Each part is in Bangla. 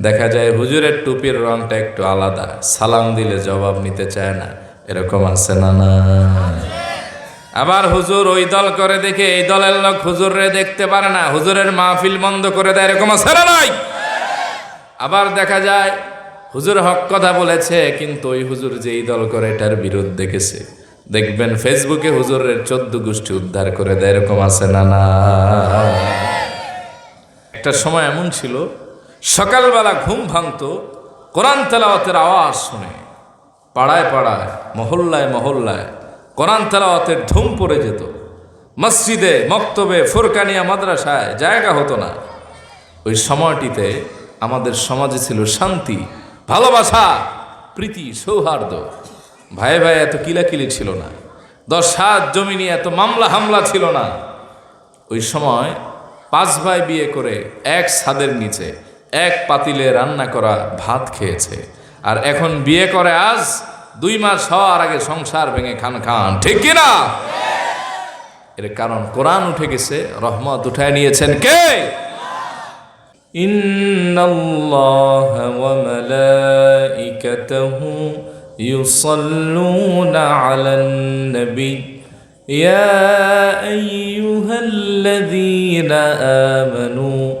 দেখা যায় হুজুরের টুপির রংটা একটু আলাদা। সালাম দিলে জবাব নিতে চায় না। এরকম আছে না না? আবার হুজুর ওই দল করে দেখে, এই দলের লোক হুজুরে দেখতে পারে না। হুজুরের মাহফিল বন্ধ করে দেয়। এরকম আছে না নাই? আবার দেখা যায়, হুজুর হক কথা বলেছে, কিন্তু ওই হুজুর যেই দল করে, এটার বিরুদ্ধে গেছে দেখবেন ফেসবুকে হুজুরের চোদ্দ গোষ্ঠী উদ্ধার করে দেয়। এরকম আছে না না? একটা সময় এমন ছিল সকালবেলা ঘুম ভাঙতো, কোরআন তেলাওয়াতের আওয়াজ শুনে। পাড়ায় পাড়ায়, মহল্লায় মহল্লায় কোরআন তেলাওয়াতের ধুম পড়ে যেত। মসজিদে, মক্তবে, ফুরকানিয়া মাদ্রাসায় জায়গা হতো না। ওই সময়টিতে আমাদের সমাজে ছিল শান্তি, ভালোবাসা, প্রীতি, সৌহার্দ্য। ভাই ভাই এত কিলাকিলি ছিল না। দশ হাত জমি নিয়ে এত মামলা হামলা ছিল না। ওই সময় পাঁচ ভাই বিয়ে করে এক ছাদের নিচে এক পাতিলে রান্না করা ভাত খেয়েছে আর এখন বিয়ে করে আজ দুই মাস হওয়ার আগে সংসার ভেঙে খান খান ঠিক কিনা এর কারণ কোরআন উঠে গেছে রহমত উঠায় নিয়েছেন কে إن الله وملائكته يصلون على النبي يا أيها الذين آمنوا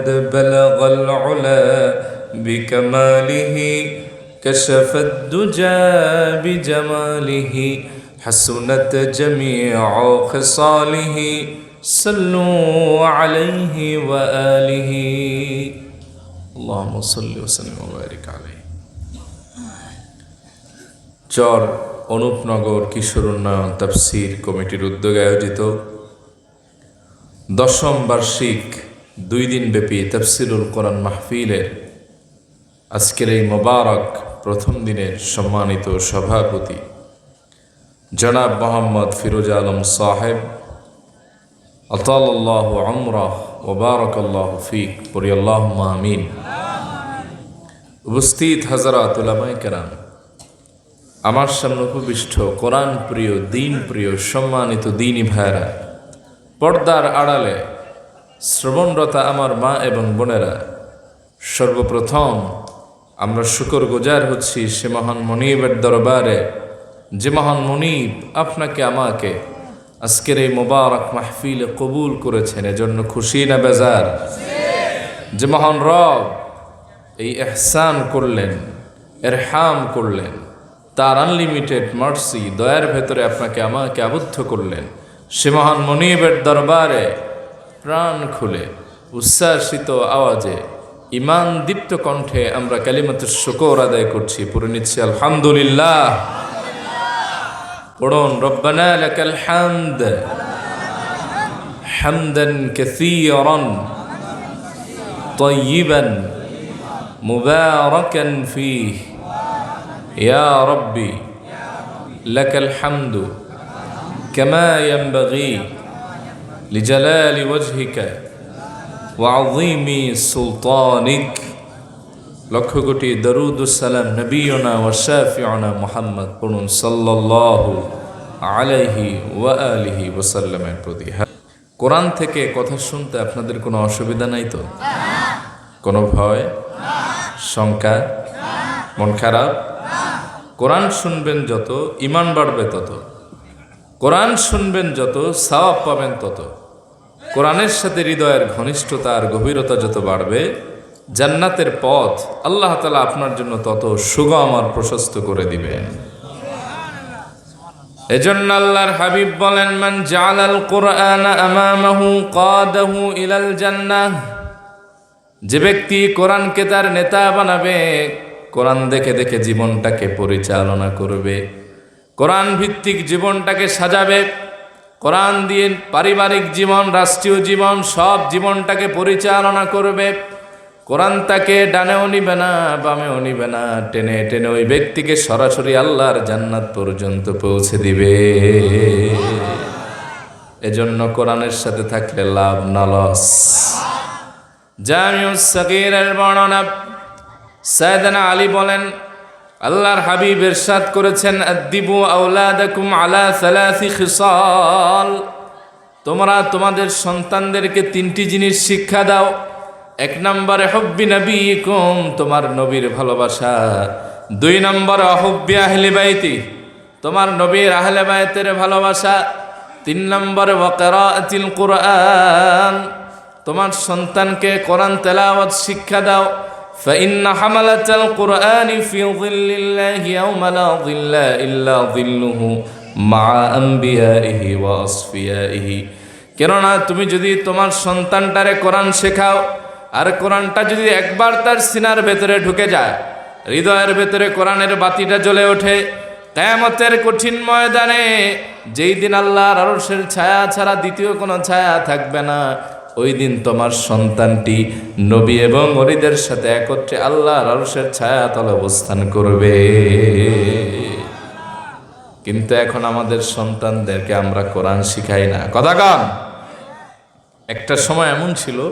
محمد بلغ العلا بكماله كشف الدجى بجماله حسنت جميع خصاله صلوا عليه وآله اللهم صل وسلم وبارك عليه চর অনুপনগর কিশোর উন্নয়ন তাফসির কমিটির উদ্যোগে আয়োজিত দশম বার্ষিক দুই দিন ব্যাপী তফসিলুল কোরআন মাহফিলের আজকের এই মোবারক প্রথম দিনের সম্মানিত সভাপতি জনাব মোহাম্মদ ফিরোজ আলম সাহেব, আতাল্লাহ আমরাহ ওবারক আল্লাহ ফিক পরি আল্লাহ আমিন। উপস্থিত হাজারাত উলামাই কেরাম, আমার সামনে উপবিষ্ট কোরআন প্রিয়, দিন প্রিয়, সম্মানিত দিনী ভাইরা পর্দার আড়ালে শ্রবণরতা আমার মা এবং বোনেরা। সর্বপ্রথম আমরা শুকর গুজার হচ্ছি সে মহান মনিবের দরবারে। যে মহান মনিব আপনাকে, আমাকে আজকের এই মোবারক মাহফিলে কবুল করেছেন, এজন্য খুশি না বেজার? যে মহান রব এই এহসান করলেন, এরহাম করলেন, তার আনলিমিটেড মার্সি, দয়ার ভেতরে আপনাকে, আমাকে আবদ্ধ করলেন। সে মহান মনিবের দরবারে প্রাণ খুলে উচ্ছ্বাসিত আওয়াজে ইমান দীপ্ত কণ্ঠে আমরা কালিমাতুর শুকর আদায় করছি পুরে নিচ্ছি আলহামদুলিল্লাহ পড়ুন রব্বানা লাকাল হামদ হামদান কাসীরান طيبا مباركا فيه يا ربي لك الحمد كما ينبغي لجلال وجهك وعظيم سلطانك লক্ষ কোটি দরুদুসালাম নবীনা ও শাফিউনা মোহাম্মদ পড়ুন সাল্লাল্লাহু আলাইহি ওয়া আলিহি ওসাল্লামের প্রতি হ্যাঁ কোরআন থেকে কথা শুনতে আপনাদের কোনো অসুবিধা নাই তো কোনো ভয় শঙ্কা মন খারাপ কোরআন শুনবেন যত ইমান বাড়বে তত কোরআন শুনবেন যত সাওয়াব পাবেন তত কোরআনের সাথে হৃদয়ের ঘনিষ্ঠতা আর গভীরতা যত বাড়বে, জান্নাতের পথ আল্লাহ তালা আপনার জন্য তত সুগম আর প্রশস্ত করে দিবেন। এজন্য আল্লাহর হাবিব বলেন, মান জালাল কোরআন আমামাহু কাদাহু ইলাল জান্নাহ। যে ব্যক্তি কোরআনকে তার নেতা বানাবে, কোরআন দেখে দেখে জীবনটাকে পরিচালনা করবে কোরআন ভিত্তিক জীবনটাকে সাজাবে কোরআন দিয়ে পারিবারিক জীবন, রাষ্ট্রীয় জীবন, সব জীবনটাকে পরিচালনা করবে। কোরআন তাকে ডানেও নিবে না, বামেও নিবে না, টেনে টেনে ওই ব্যক্তিকে সরাসরি আল্লাহর জান্নাত পর্যন্ত পৌঁছে দিবে। এজন্য কোরআনের সাথে থাকলে লাভ না লস। জামিউস সাগীরের বর্ণনা সাইদানা আলী বলেন আল্লাহর হাবিব ইরশাদ করেছেন আদিবু আওলাদাকুম আলা সালাসি খিসাল। তোমরা তোমাদের সন্তানদেরকে তিনটি জিনিস শিক্ষা দাও। এক নম্বরে, হব্বি নবী কুম তোমার নবীর ভালোবাসা। দুই নম্বরে অহব্বি আহলে বাইতি, তোমার নবীর আহলে বাইতের ভালোবাসা। তিন নম্বরে ওয়াকারাতিল কুরআন, তোমার সন্তানকে কোরআন তেলাওয়াত শিক্ষা দাও। فإن حملة القرآن في ظل الله يوم لا ظل إلا ظله مع أنبيائه وأصفيائه কেননা তুমি যদি তোমার সন্তানটারে কোরআন শেখাও আর কোরআনটা যদি একবার তার সিনার ভেতরে ঢুকে যায় হৃদয়ের ভেতরে কোরআনের বাতিটা জ্বলে ওঠে কেয়ামতের কঠিন ময়দানে যেই দিন আল্লাহর আরশের ছায়া ছাড়া দ্বিতীয় কোনো ছায়া থাকবে না ওই দিন তোমার সন্তানটি নবী এবং অরিদের সাথে একত্রে আল্লাহ আরশের ছায়া তলে অবস্থান করবে। কিন্তু এখন আমাদের সন্তানদেরকে আমরা কোরআন শিখাই না। কথা কন। একটা সময় এমন ছিল,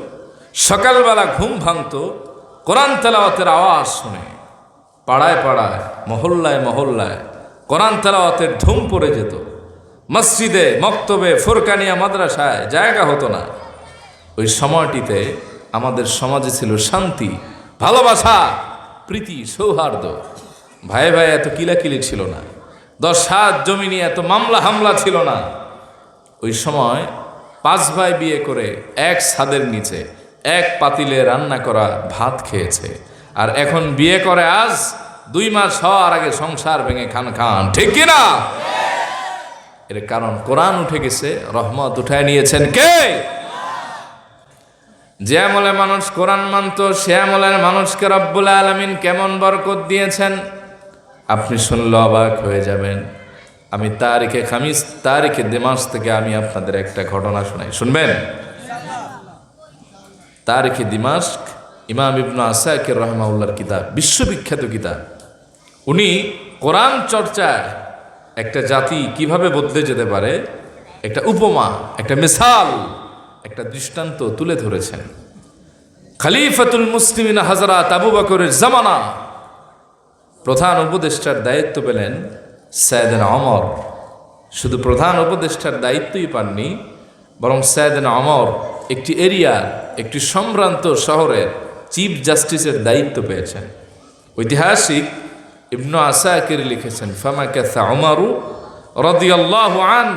সকালবেলা ঘুম ভাঙতো, কোরআন তেলাওয়াতের আওয়াজ শুনে, পাড়ায় পাড়ায়, মহল্লায় মহল্লায় কোরআন তেলাওয়াতের ধুম পড়ে যেত। মসজিদে, মক্তবে, ফুরকানিয়া, মাদ্রাসায় জায়গা হতো না। ওই সময়টিতে আমাদের সমাজে ছিল শান্তি ভালোবাসা প্রীতি সৌহার্দ্য। ভাই ভাই এত কিলাকিলি ছিল না। দশ হাত জমি নিয়ে এত মামলা হামলা ছিল না। ওই সময় পাঁচ ভাই বিয়ে করে এক ছাদের নিচে এক পাতিলে রান্না করা ভাত খেয়েছে। আর এখন বিয়ে করে আজ দুই মাস হওয়ার আগে সংসার ভেঙে খান খান। ঠিক কিনা? এর কারণ কোরআন উঠে গেছে রহমত উঠায় নিয়েছেন কে? যে আমলে মানুষ কোরআন মানত, সে আমলের মানুষকে রব্বুল আলমিন কেমন বরকত দিয়েছেন? আপনি শুনলে অবাক হয়ে যাবেন। আমি তারিখে খামিস, তারিখে দেমাস থেকে আমি আপনাদের একটা ঘটনা শোনাই। শুনবেন? তারিখে দিমাস্ক ইমাম ইবনু আসাকের রহমাউল্লার কিতাব, বিশ্ববিখ্যাত কিতাব। উনি কোরআন চর্চায় একটা জাতি কীভাবে বদলে যেতে পারে? একটা উপমা, একটা মিসাল একটা দৃষ্টান্ত তুলে ধরেছেন। খালিফাতুল মুসলিমিন হাজরাত তাবু বকরের জামানা। প্রধান উপদেষ্টার দায়িত্ব পেলেন সৈয়দেন অমর শুধু প্রধান উপদেষ্টার দায়িত্বই পাননি, বরং সৈয়দেন অমর একটি এরিয়ার একটি সম্ভ্রান্ত শহরের চিফ জাস্টিসের দায়িত্ব পেয়েছেন। ঐতিহাসিক ইবনু আসাকির লিখেছেন ফামাকাথা ওমারু রাদিয়াল্লাহু আন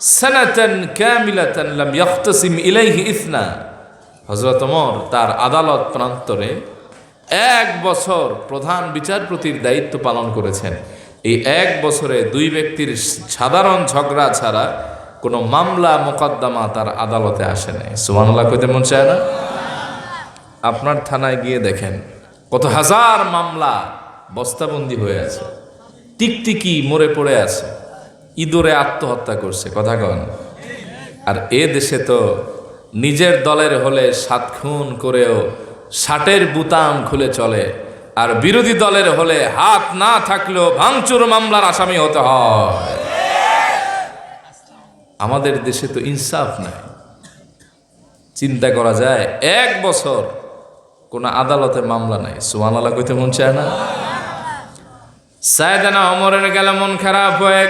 সানাতান কামিলাতান লাম ইয়াখতাসিম ইলাইহি ইসনা। হযরত ওমর তার আদালত প্রান্তরে এক বছর প্রধান বিচারপতির দায়িত্ব পালন করেছেন। এই এক বছরে দুই ব্যক্তির সাধারণ ঝগড়া ছাড়া কোনো মামলা, মোকদ্দমা তার আদালতে আসে নাই। সুবহানাল্লাহ, কইতে মন চায় না? আপনার থানায় গিয়ে দেখেন, কত হাজার মামলা বস্তাবন্দি হয়ে আছে। টিকটিকি মরে পড়ে আছে। ইঁদুরে আত্মহত্যা করছে, কথা কন। আর এ দেশে তো নিজের দলের হলে সাত খুন করেও ষাটের বুতাম খুলে চলে, আর বিরোধী দলের হলে হাত না থাকলেও ভাঙচুর মামলার আসামি হতে হয়। আমাদের দেশে তো ইনসাফ নাই। চিন্তা করা যায়, এক বছর কোনো আদালতে মামলা নাই। সুমান আলা কইতে মন চায় না? সায়দানা অমরের গেলে মন খারাপ হয়ে।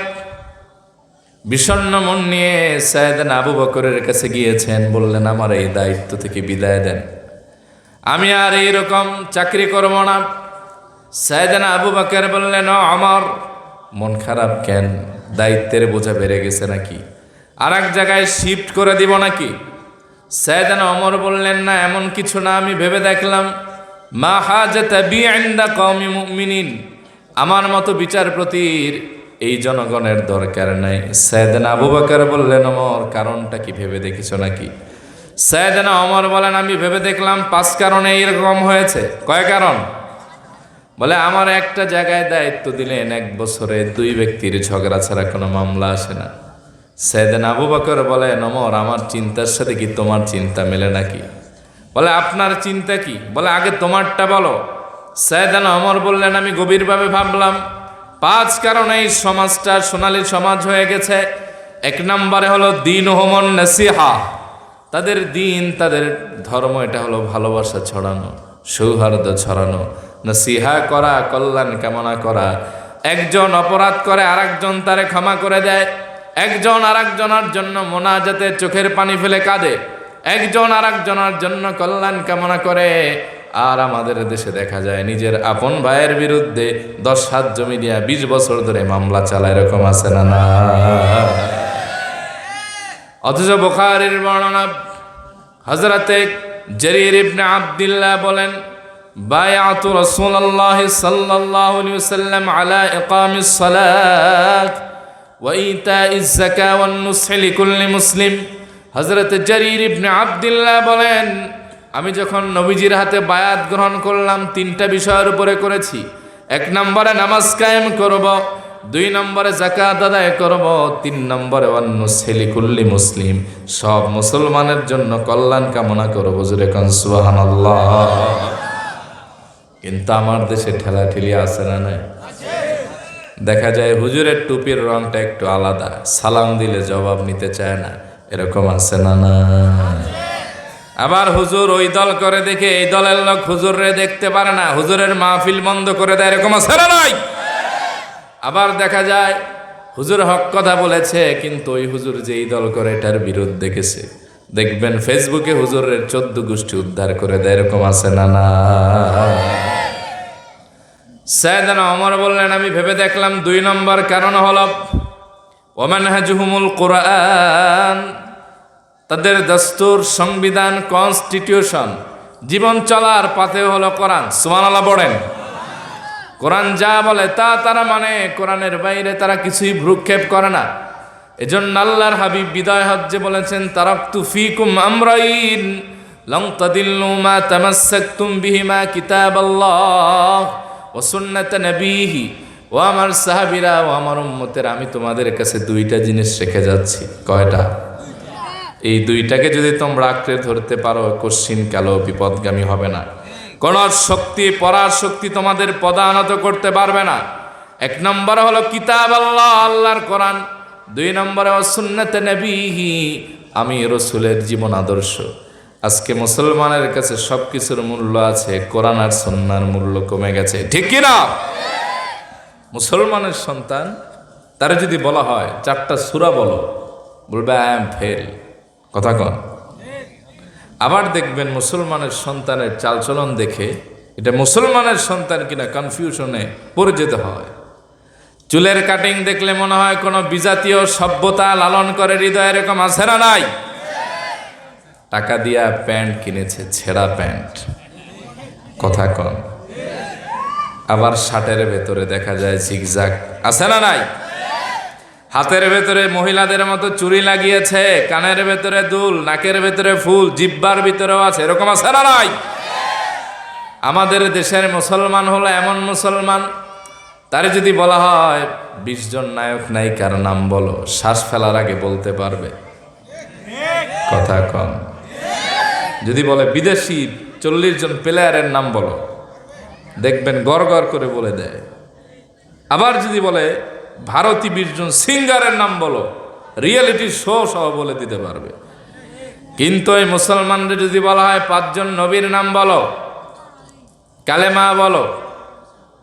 বিষণ্ন মন নিয়ে সায়দানা আবু বকরের কাছে গিয়েছেন, বললেন, আমার এই দায়িত্ব থেকে বিদায় দেন। আমি আর এইরকম চাকরি করব না। সায়দানা আবু বকর বললেন আমার মন খারাপ কেন? দায়িত্বের বোঝা বেড়ে গেছে নাকি? আর এক জায়গায় শিফট করে দিব নাকি? সায়দানা অমর বললেন, না, এমন কিছু না, আমি ভেবে দেখলাম, মা আইন্দা কওমি মুমিনিন, আমার মতো বিচারপতির এই জনগণের দরকার নাই। সায়দানা আবু বকর বললেন, অমর, কারণটা কি? ভেবে দেখেছ নাকি? সায়দানা অমর বলেন, আমি ভেবে দেখলাম পাঁচ কারণে এরকম হয়েছে। কয় কারণ? বলে, আমার একটা জায়গায় দায়িত্ব দিলেন, এক বছরে দুই ব্যক্তির ঝগড়া ছাড়া কোনো মামলা আসে না। সেদিন আবু বকর বলে নমর আমার চিন্তার সাথে কি তোমার চিন্তা মেলে নাকি? বলে, আপনার চিন্তা কি? বলে, আগে তোমারটা বলো। সৈয়দান অমর বললেন, আমি গভীরভাবে ভাবলাম পাঁচ কারণে এই সমাজটা সোনালী সমাজ হয়ে গেছে। এক নম্বরে হলো দিন হোমন নসিহা। তাদের দিন, তাদের ধর্ম, এটা হলো ভালোবাসা ছড়ানো, সৌহার্দ্য ছড়ানো। নসিহা করা, কল্যাণ কামনা করা। একজন অপরাধ করে, আরেকজন তারে ক্ষমা করে দেয়। একজন আর আরেকজনের জন্য মোনাজাতে চোখের পানি ফেলে কাঁদে। একজন আর আরেকজনের জন্য কল্যাণ কামনা করে। আর আমাদের দেশে দেখা যায় নিজের আপন ভাইয়ের বিরুদ্ধে দশ হাত জমি দিয়া বিশ বছর ধরে মামলা চালায়, এরকম আছে না না? অথচ বোখারির বর্ণনা হজরতে জরির ইবনে আব্দুল্লাহ বলেন, বায়াত রাসূলুল্লাহ সাল্লাল্লাহু আলাইহি ওয়াসাল্লাম আলা ইকামিস সালাত ওয়া ইতাইজ যাকাত ওয়ান নুসহ লিকুল্লি মুসলিম। হযরত জরির ইবনে আব্দুল্লাহ বলেন আমি যখন নবীজির হাতে বায়াত গ্রহণ করলাম, তিনটা বিষয়ের উপরে করেছি। এক নম্বরে নামাজ কায়েম করব, দুই নম্বরে জাকাত আদায় করব, তিন নম্বরে অন্য সেলিকুল্লি মুসলিম। সব মুসলমানের জন্য কল্যাণ কামনা করব, জুরে কনসুহান কিন্তু আমার দেশে ঠেলাঠেলি আছে না নাই? দেখা যায় হুজুরের টুপির রংটা একটু আলাদা, সালাম দিলে জবাব নিতে চায় না, এরকম আছে না না আবার হুজুর ওই দল করে দেখে, এই দলের লোক হুজুরে দেখতে পারে না, হুজুরের মাহফিল বন্ধ করে দেয়, এরকম আছে না নাই আবার দেখা যায়, হুজুর হক কথা বলেছে, কিন্তু ওই হুজুর যেই দল করে, এটার বিরুদ্ধে গেছে দেখবেন ফেসবুকে হুজুরের চোদ্দ গোষ্ঠী উদ্ধার করে দেয়, এরকম আছে না না? সায়দানা অমর বললেন, আমি ভেবে দেখলাম দুই নম্বর কারণ হল ওমান হাজুহুমুল কোরআন। তাদের দস্তুর সংবিধান কনস্টিটিউশন। জীবন চলার পাথে হলো কোরআন। সুমানাল্লাহ পড়েন। কোরআন যা বলে তা তারা মানে কোরআনের বাইরে তারা কিছুই ভ্রুক্ষেপ করে না। এজন্য আল্লাহর হাবিব বিদায় হজ্জে বলেছেন, তারাক্তু ফিকুম আমরাইন, লং ও আমার ও আমার আমি তোমাদের কাছে দুইটা জিনিস রেখে যাচ্ছি। কয়টা? এই দুইটাকে যদি তোমরা আঁকড়ে ধরতে পারো, কশ্চিন কালো বিপদগামী হবে না। কোন শক্তি, পরার শক্তি তোমাদের পদানত করতে পারবে না। এক নম্বর হলো কিতাব আল্লাহ, আল্লাহর কোরআন। দুই নম্বরে সুন্নতে নবীহি, আমি রসুলের জীবন আদর্শ। আজকে মুসলমানের কাছে সব কিছুর মূল্য আছে, কোরআন আর সন্ন্যার মূল্য কমে গেছে। ঠিক কিনা মুসলমানের সন্তান, তারা যদি বলা হয়, চারটা সুরা বলো, বলবে আই এম ফেল কথা কন। আবার দেখবেন মুসলমানের সন্তানের চালচলন দেখে এটা মুসলমানের সন্তান কিনা কনফিউশনে পড়ে যেতে হয়। চুলের কাটিং দেখলে মনে হয় কোনো বিজাতীয় সভ্যতা লালন করে হৃদয় এরকম আছে নাই? টাকা দিয়া প্যান্ট কিনেছে, ছেঁড়া প্যান্ট। কথা কন। আবার শার্টের ভেতরে দেখা যায় জিগজাগ আছে না নাই? হাতের ভেতরে মহিলাদের মতো চুরি লাগিয়েছে, কানের ভেতরে দুল, নাকের ভেতরে ফুল, জিব্বার ভিতরেও আছে। এরকম আছে নাই? আমাদের দেশের মুসলমান হলো এমন মুসলমান, তারে যদি বলা হয়, বিশ জন নায়ক নায়িকার নাম বলো, শ্বাস ফেলার আগে বলতে পারবে। কথা কম। যদি বলে, বিদেশি চল্লিশ জন প্লেয়ারের নাম বলো। দেখবেন গড় গড় করে বলে দেয়। আবার যদি বলে ভারতী বিশজন সিঙ্গারের নাম বলো। রিয়েলিটি শো সহ বলে দিতে পারবে। কিন্তু এই মুসলমানদের যদি বলা হয় পাঁচজন নবীর নাম বলো, কালেমা বলো,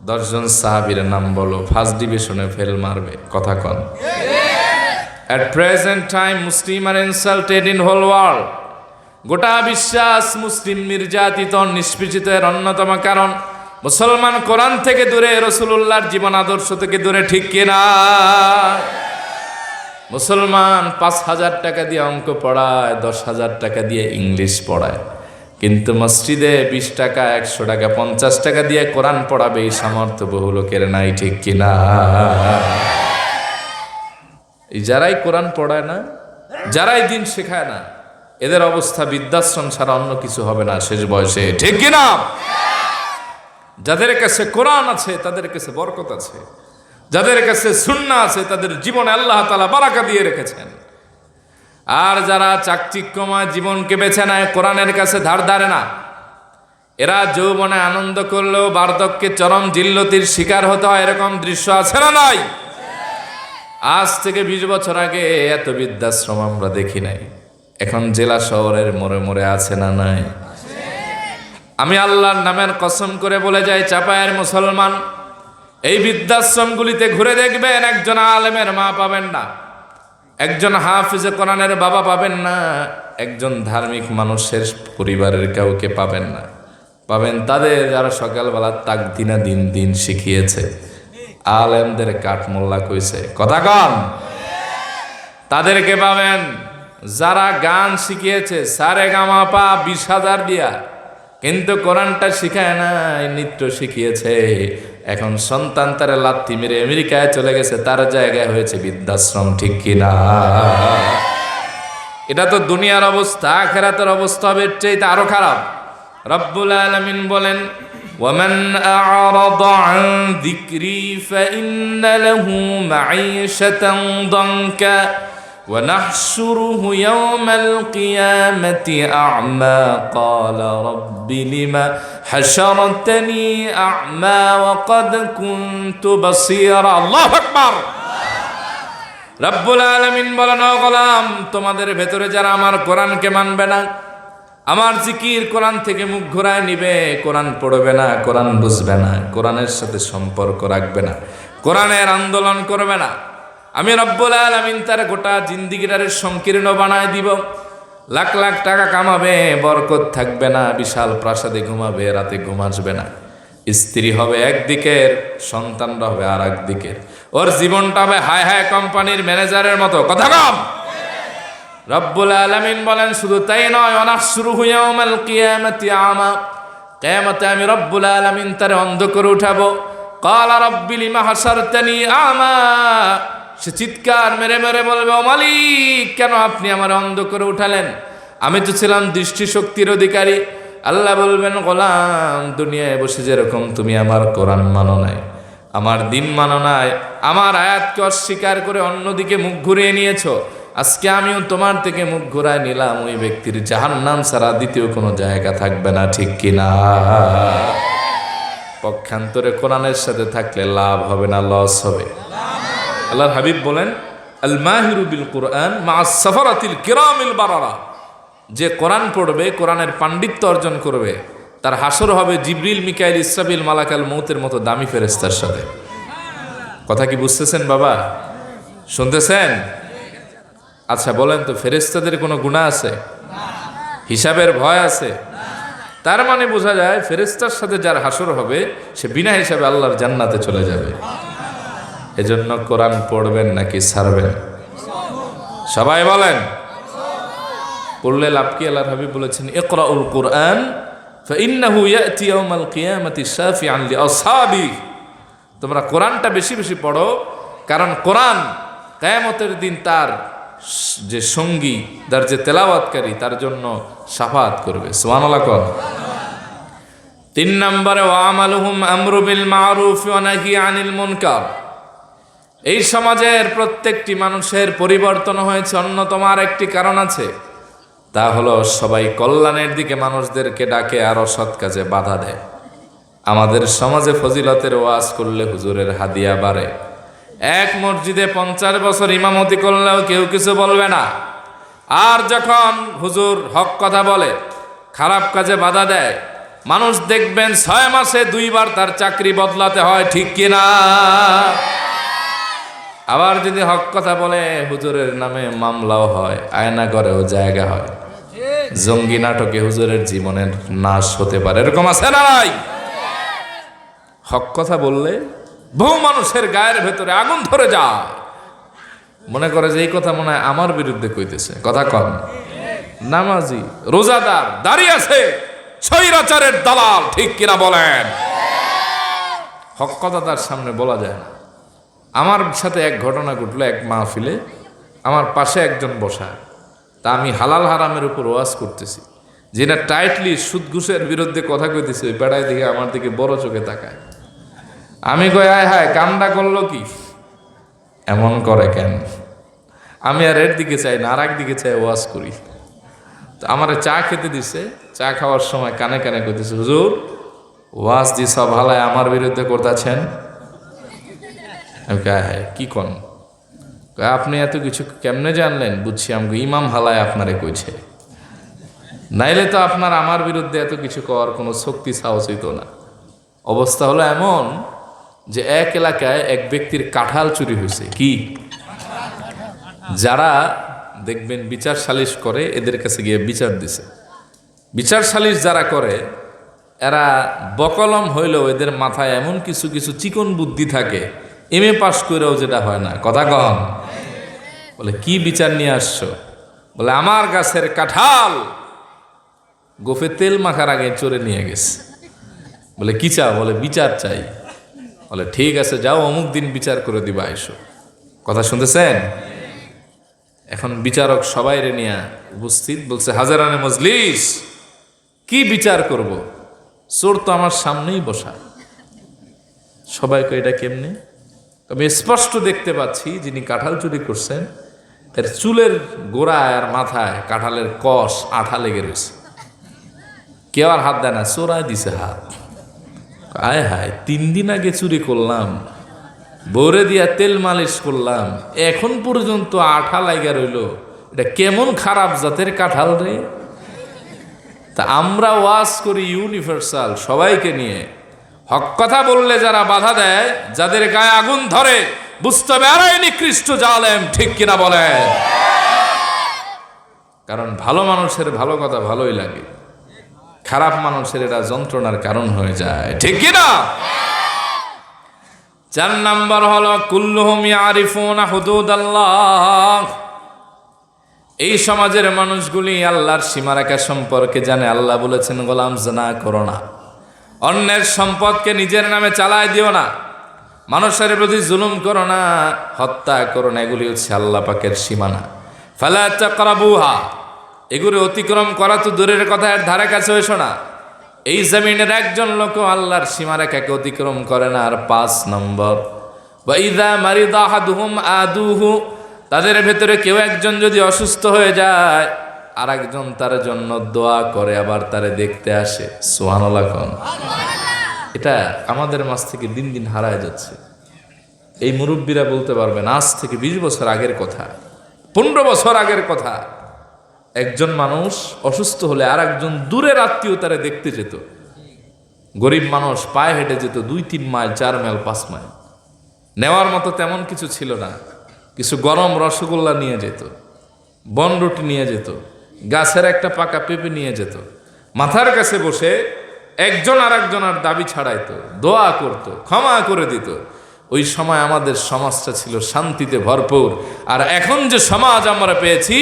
দশজন সাহাবির নাম বলো ফার্স্ট ডিভিশনে ফেল মারবে, কথা কন। At present time Muslim are insulted in whole world গোটা বিশ্বাস মুসলিম নির্যাতিত, নিষ্পেষিতের অন্যতম কারণ। মুসলমান কোরআন থেকে দূরে রসুল্লাহর জীবন আদর্শ থেকে দূরে, ঠিক কিনা মুসলমান পাঁচ হাজার টাকা দিয়ে অঙ্ক পড়ায়, দশ হাজার টাকা দিয়ে ইংলিশ পড়ায়। কিন্তু মসজিদে বিশ টাকা, একশো টাকা, পঞ্চাশ টাকা দিয়ে কোরআন পড়াবে, এই সামর্থ্য বহু লোকের নাই, ঠিক কিনা যারাই কোরআন পড়ায় না, যারাই দিন শেখায় না, এদের অবস্থা বৃদ্ধাশ্রম ছাড়া অন্য কিছু হবে না, শেষ বয়সে, ঠিক কিনা যাদের কাছে কোরআন আছে, তাদের কাছে বরকত আছে। যাদের কাছে সুন্না আছে, তাদের জীবনে আল্লাহ তালা বারাকা দিয়ে রেখেছেন। আর যারা চাকচিক্যময় জীবনকে বেছে নেয়, কোরআনের কাছে ধার ধারে না। এরা যৌবনে আনন্দ করলেও বার্ধক্যে চরম জিল্লতির শিকার হতে হয়, এরকম দৃশ্য আছে না নাই? আজ থেকে বিশ বছর আগে এত বৃদ্ধাশ্রম আমরা দেখি নাই। এখন জেলা শহরের মোড়ে মোড়ে আছে না নাই? আমি আল্লাহর নামের কসম করে বলে যাই, চাপায়ের মুসলমান, এই বৃদ্ধাশ্রমগুলিতে ঘুরে দেখবেন একজন আলেমের মা পাবেন না, একজন হাফিজে কোরআনের বাবা পাবেন না, একজন ধার্মিক মানুষের পরিবারের কাউকে পাবেন না। পাবেন তাদের যারা সকালবেলা তাক দিনা দিন দিন শিখিয়েছে। আলেমদের কাঠমোল্লা কইছে। কথা কন। তাদেরকে পাবেন। যারা গান শিখিয়েছে, সারে গামা পা বিশ হাজার দিয়া। কিন্তু কোরআনটা শিখায় নাই নৃত্য শিখিয়েছে এখন সন্তান তারা লাত্তি মেরে আমেরিকায় চলে গেছে তার জায়গায় হয়েছে বৃদ্ধাশ্রম ঠিক কিনা এটা তো দুনিয়ার অবস্থা আখেরাতের অবস্থা হবে এর চাইতে আরো খারাপ রব্বুল আলমিন বলেন ومن أعرض عن ذكري فإن له معيشة ضنكا ونحشره يوم القيامة أعمى قال رب لم حشرتني أعمى وقد كنت بصيرا الله أكبر রব্বুল আলমিন বলেন "ও গোলাম তোমাদের ভেতরে যারা আমার কোরআনকে মানবে না আমার জিকির কোরআন থেকে মুখ ঘোরায় নিবে কোরআন পড়বে না কোরআন বুঝবে না কোরআনের সাথে সম্পর্ক রাখবে না কোরআনের আন্দোলন করবে না আমি রব্বুল আলমিন তার গোটা জিন্দিগিটারে সংকীর্ণ বানায় দিব। লাখ লাখ টাকা কামাবে, বরকত থাকবে না, বিশাল প্রাসাদে ঘুমাবে, রাতে ঘুম আসবে না। স্ত্রী হবে একদিকের সন্তানরা হবে আর একদিকের ওর জীবনটা হবে হায় হায় কোম্পানির ম্যানেজারের মতো। কথা কম? রব্বুল আলামিন বলেন, শুধু তাই নয় অনাস শুরু হুয়াউমাল কিয়ামতি আমা। কিয়ামতে আমি রব্বুল আলামিন তার অন্ধ করে উঠাবো। কালা রব্বি লিমা হাসারতানি আমা। সে চিৎকার মেরে মেরে বলবে, ও মালিক, কেন আপনি আমার অন্ধ করে উঠালেন? আমি তো ছিলাম দৃষ্টিশক্তির অধিকারী। আল্লাহ বলবেন, গোলাম, দুনিয়ায় বসে যেরকম তুমি আমার কোরআন মানো নাই, আমার দিন মানো নাই, আমার আয়াতকে অস্বীকার করে অন্যদিকে মুখ ঘুরিয়ে নিয়েছো, আজকে আমিও তোমার থেকে মুখ ঘুরায় নিলাম, ওই ব্যক্তির জাহান নাম ছাড়া দ্বিতীয় কোনো জায়গা থাকবে না, ঠিক কিনা পক্ষান্তরে কোরআনের সাথে থাকলে লাভ হবে না, লস হবে। আল্লাহর হাবিব বলেন আল মাহিরু বিল কোরআন মা সফরাতিল কিরামিল বারারা। যে কোরআন পড়বে, কোরআনের পাণ্ডিত্য অর্জন করবে, তার হাসর হবে জিবরিল, মিকাইল ইসরাবিল মালাকাল মৌতের মতো দামি ফেরেস্তার সাথে। কথা কি বুঝতেছেন বাবা? শুনতেছেন? আচ্ছা বলেন তো ফেরেস্তাদের কোনো গুণা আছে? হিসাবের ভয় আছে? তার মানে বোঝা যায় ফেরেস্তার সাথে যার হাসর হবে, সে বিনা হিসাবে আল্লাহর জান্নাতে চলে যাবে। এজন্য কোরআন পড়বেন নাকি ছাড়বেন সবাই বলেন পড়লে লাভ কি আল্লাহর হাবিব বলেছেন ইকরাউল কোরআন فإنه يأتي يوم القيامة شافعا لأصحابه তোমরা কোরআনটা বেশি বেশি পড়ো কারণ কোরআন কায়ামতের দিন তার যে সঙ্গী তার যে তেলাওয়াতকারী তার জন্য সাফাত করবে সুবহানাল্লাহ কর তিন নম্বরে ওয়ামালুহুম আমরু বিল মারুফ ওয়া নাহি আনিল মুনকার এই সমাজের প্রত্যেকটি মানুষের পরিবর্তন হয়েছে। অন্যতম আর একটি কারণ আছে। তা হলো সবাই কল্যাণের দিকে মানুষদেরকে ডাকে আর অসৎ কাজে বাধা দেয়। আমাদের সমাজে ফজিলতের ওয়াজ করলে হুজুরের হাদিয়া বাড়ে। এক মসজিদে পঞ্চাশ বছর ইমামতি করলেও কেউ কিছু বলবে না। আর যখন হুজুর হক কথা বলে, খারাপ কাজে বাধা দেয়, মানুষ দেখবেন ছয় মাসে দুইবার তার চাকরি বদলাতে হয়, ঠিক কিনা? আবার যদি হক কথা বলে, হুজুরের নামে মামলাও হয় আয়না করেও জায়গা হয়। জঙ্গি নাটকে হুজুরের জীবনের নাশ হতে পারে। এরকম আছে না নাই? হক কথা বললে বহু মানুষের গায়ের ভেতরে আগুন ধরে যায়। মনে করে যে এই কথা মনে হয় আমার বিরুদ্ধে কইতেছে। কথা কম নামাজি, রোজাদার দাঁড়িয়ে আছে ছৈরাচারের দালাল, ঠিক কিনা বলেন? হক কথা তার সামনে বলা যায় না। আমার সাথে এক ঘটনা ঘটলো এক মাহফিলে। আমার পাশে একজন বসা। তা আমি হালাল হারামের উপর ওয়াজ করতেছি। যেটা টাইটলি সুদ ঘুষের বিরুদ্ধে কথা কইতেছে, ওই বেড়ায় দিকে আমার দিকে বড় চোখে তাকায়। আমি কই, আয় হায়, কামটা করল কি? এমন করে কেন? আমি আর এর দিকে চাই না আর দিকে চাই ওয়াজ করি। তো আমার চা খেতে দিছে। চা খাওয়ার সময় কানে কানে করতেছে হুজুর, ওয়াজ দি সব হালায় আমার বিরুদ্ধে করতেছেন আমি কই, হ্যাঁ কি কন? আপনি এত কিছু কেমনে জানলেন? বুঝছি আমাকে ইমাম হালায় আপনারে কইছে। নাইলে তো আপনার আমার বিরুদ্ধে এত কিছু করার কোনো শক্তি সাহস হইতো না। অবস্থা হলো এমন যে এক এলাকায় এক ব্যক্তির কাঁঠাল চুরি হয়েছে কি? যারা দেখবেন বিচার সালিশ করে এদের কাছে গিয়ে বিচার দিছে। বিচার সালিশ যারা করে এরা বকলম হইলেও এদের মাথায় এমন কিছু কিছু চিকন বুদ্ধি থাকে এম এ পাস করেও যেটা হয় না। কথা কন। বলে, কি বিচার নিয়ে আসছো? বলে, আমার গাছের কাঁঠাল গোফে তেল মাখার আগে চড়ে নিয়ে গেছে। বলে, কি চাও? বলে, বিচার চাই। বলে, ঠিক আছে, যাও, অমুক দিন বিচার করে দিবা এসো কথা শুনতেছেন? এখন বিচারক সবাই রে নিয়ে উপস্থিত বলছে, হাজারানে মজলিস, কি বিচার করব? চোর তো আমার সামনেই বসা। সবাইকে এটা কেমনে? আমি স্পষ্ট দেখতে পাচ্ছি যিনি কাঁঠাল চুরি করছেন, তার চুলের গোড়ায় আর মাথায় কাঁঠালের কষ আঠা লেগে রয়েছে। কেউ আর হাত দেয় না চোরাই দিছে হাত। আয় হায়, তিন দিন আগে চুরি করলাম বৌরে দিয়া তেল মালিশ করলাম, এখন পর্যন্ত আঠা লাগা রইল। এটা কেমন খারাপ জাতের কাঁঠাল রে? তা আমরা ওয়াজ করি ইউনিভার্সাল সবাইকে নিয়ে। হক কথা বললে যারা বাধা দেয়, যাদের গায়ে আগুন ধরে, বুঝতে হবে আরাই নিকৃষ্ট জালেম ঠিক কিনা বলে। কারণ ভালো মানুষের ভালো কথা ভালোই লাগে। খারাপ মানুষের এটা যন্ত্রণার কারণ হয়ে যায়। ঠিক কিনা? চার নাম্বার হলো, কুল্লুহুম ইয়ারিফুনা হুদুদ আল্লাহ এই সমাজের মানুষগুলি আল্লাহর সীমারেখা সম্পর্কে জানে। আল্লাহ বলেছেন, গোলাম জানা করো না। অন্যের সম্পদকে নিজের নামে চালায় দিও না। মানুষের প্রতি জুলুম করো না, হত্যা করো না, এগুলি হচ্ছে আল্লাহ পাকের সীমানা। ফালা চাকরাবুহা এগুলি অতিক্রম করা তো দূরের কথা, এর ধারে কাছে এসো না। এই জমিনের একজন লোক আল্লাহর সীমারেখাকে অতিক্রম করে না, আর পাঁচ নম্বর বা ইদা মারিদা হাদুহুম আদুহু তাদের ভেতরে কেউ একজন যদি অসুস্থ হয়ে যায় আর একজন তার জন্য দোয়া করে আবার তারে দেখতে আসে। সোহানুল্লাহ খান এটা আমাদের মাছ থেকে দিন দিন হারায় যাচ্ছে। এই মুরব্বীরা বলতে পারবেন আজ থেকে বিশ বছর আগের কথা পনেরো বছর আগের কথা। একজন মানুষ অসুস্থ হলে আর একজন দূরের আত্মীয় তারা দেখতে যেত। গরিব মানুষ পায়ে হেঁটে যেত দুই তিন মাইল চার মাইল পাঁচ মাইল। নেওয়ার মতো তেমন কিছু ছিল না। কিছু গরম রসগোল্লা নিয়ে যেত বনরুটি নিয়ে যেত। গাছের একটা পাকা পেঁপে নিয়ে যেত। মাথার কাছে বসে একজন আর একজনের দাবি ছাড়াইতো, দোয়া করত, ক্ষমা করে দিত। ওই সময় আমাদের সমাজটা ছিল শান্তিতে ভরপুর। আর এখন যে সমাজ আমরা পেয়েছি,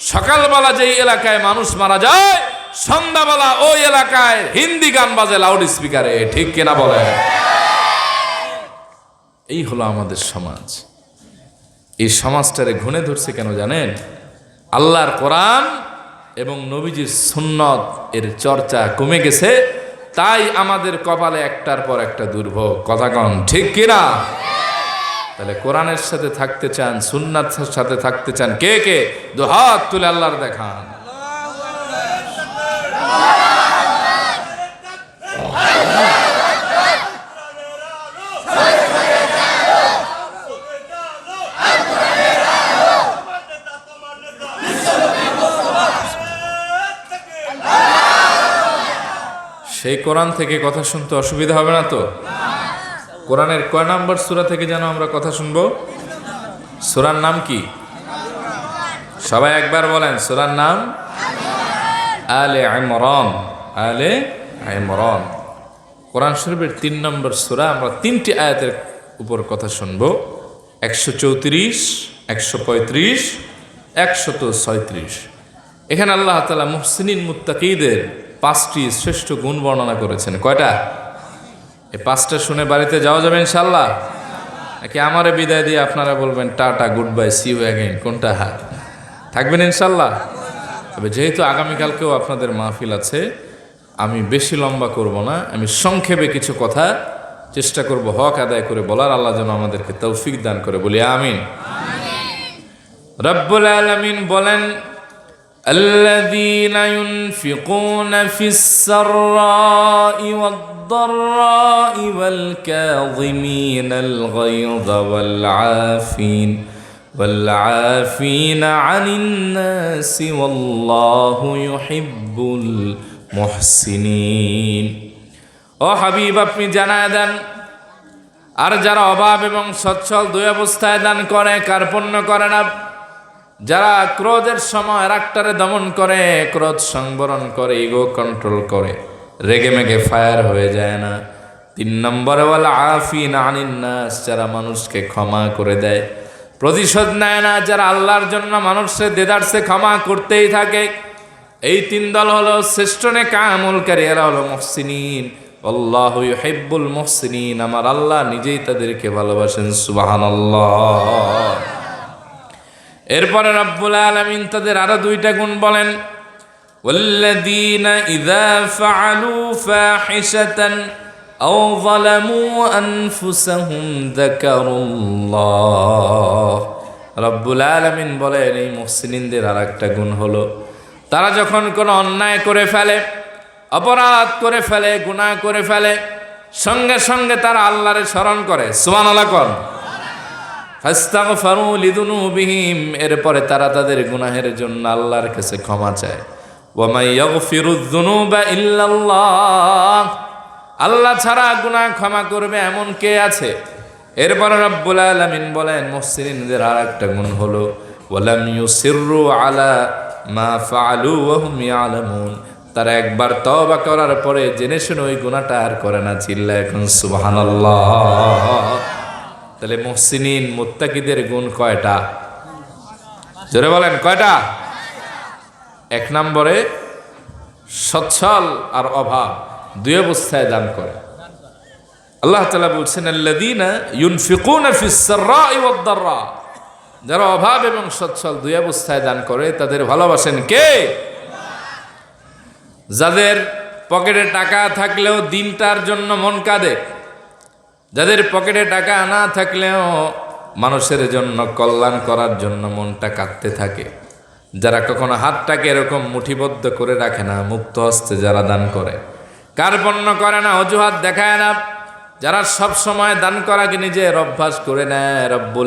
সকালবেলা যেই এলাকায় মানুষ মারা যায়, সন্ধ্যাবেলা ওই এলাকায় হিন্দি গান বাজে লাউড স্পিকারে ঠিক কিনা বলে এই হলো আমাদের সমাজ। এই সমাজটারে ঘুণে ধরছে কেন জানেন? আল্লাহর কোরআন এবং নবীজির সুন্নত এর চর্চা কমে গেছে, তাই আমাদের কপালে একটার পর একটা দুর্ভোগ। কথা কন, ঠিক কিনা? তাহলে কোরআনের সাথে থাকতে চান সুন্নাত সাথে থাকতে চান, কে কে? দুহাত তুলে আল্লাহর দেখান। সেই কোরআন থেকে কথা শুনতে অসুবিধা হবে না তো? কোরআনের কয় নাম্বার সুরা থেকে যেন আমরা কথা শুনব? সূরার নাম কি? সবাই একবার বলেন, সূরার নাম? আলে ইমরান আলে ইমরান। কোরআন শরীফের তিন নম্বর সুরা আমরা তিনটি আয়াতের উপর কথা শুনব। একশো চৌত্রিশ, একশো পঁয়ত্রিশ, একশত ছয়ত্রিশ। এখানে আল্লাহ তালা মুহসিনিন মুত্তাকিদের পাঁচটি শ্রেষ্ঠ গুণ বর্ণনা করেছেন। কয়টা? এই পাঁচটা শুনে বাড়িতে যাওয়া যাবে ইনশাল্লাহ নাকি আমারে বিদায় দিয়ে আপনারা বলবেন tata goodbye see you again কোনটা? হাত থাকবেন ইনশাল্লাহ তবে যেহেতু আগামীকালকেও আপনাদের মাহফিল আছে আমি বেশি লম্বা করব না। আমি সংক্ষেপে কিছু কথা চেষ্টা করব হক আদায় করে বলার। আল্লাহ যেন আমাদেরকে তৌফিক দান করে। বলি আমিন। রব্বুল আলমিন বলেন الذين ينفقون في السراء والضراء والكاظمين الغيظ والعافين والعافين عن الناس والله يحب المحسنين ও হাবিব আপনি জানায় দেন আর যারা অভাব এবং সচ্ছল দুই অবস্থায় দান করে কার্পণ্য করে না যারা ক্রোধের সময় রাগটারে দমন করে, ক্রোধ সংবরণ করে ইগো কন্ট্রোল করে, রেগে মেগে ফায়ার হয়ে যায় না। তিন নম্বরে বলে আনিন নাস, যারা মানুষকে ক্ষমা করে দেয়। প্রতিশোধ নেয় না, যারা আল্লাহর জন্য মানুষের দেদারসে ক্ষমা করতেই থাকে। এই তিন দল হলো শ্রেষ্ঠ নে কামলকারী এরা হলো মহসিনিন। আল্লাহ হেব্বুল মহসিনিন, আমার আল্লাহ নিজেই তাদেরকে ভালোবাসেন সুবাহান আল্লাহ এরপরে রব্বুল আলমিন তাদের আরো দুইটা গুণ বলেন والذين إذا فعلوا فاحشة أو ظلموا أنفسهم ذكروا الله রব্বুল আলমিন বলেন এই মুসলিমদের আর একটা গুণ হলো তারা যখন কোনো অন্যায় করে ফেলে অপরাধ করে ফেলে গুনাহ করে ফেলে সঙ্গে সঙ্গে তারা আল্লাহরে স্মরণ করে সুমান আল্লাহ এরপরে তারা তাদের গুনাহের জন্য আল্লাহর কাছে ক্ষমা চায়। আল্লাহ ছাড়া গুনাহ ক্ষমা করবে এমন কে আছে? এরপরে রব্বুল আলামিন বলেন, মুহসিনিনদের আর একটা গুণ হলো, ওয়ালাম ইউসিররু আলা মা তারা একবার তওবা করার পরে জেনে শুনে ওই গুনাহটা আর করে না চিল্লা এখন সুবহানাল্লাহ। তাহলে মুহসিনিন, মুত্তাকিদের গুণ কয়টা? জোরে বলেন, কয়টা? এক নম্বরে সচ্ছল আর অভাব, দুই অবস্থায় দান করে। আল্লাহ তালা বলছেন যারা অভাব এবং সচ্ছল দুই অবস্থায় দান করে, তাদের ভালোবাসেন কে? যাদের পকেটে টাকা থাকলেও দিনটার জন্য মন কাঁদে। যাদের পকেটে টাকা না থাকলেও মানুষের জন্য কল্যাণ করার জন্য মনটা কাঁদতে থাকে। যারা কখনো হাতটাকে এরকম মুঠিবদ্ধ করে রাখে না, মুক্ত হস্তে যারা দান করে। কার পণ্য করে না, অজুহাত দেখায় না। যারা সব সময় দান করাকে নিজের অভ্যাস করে নেয়, রব্বুল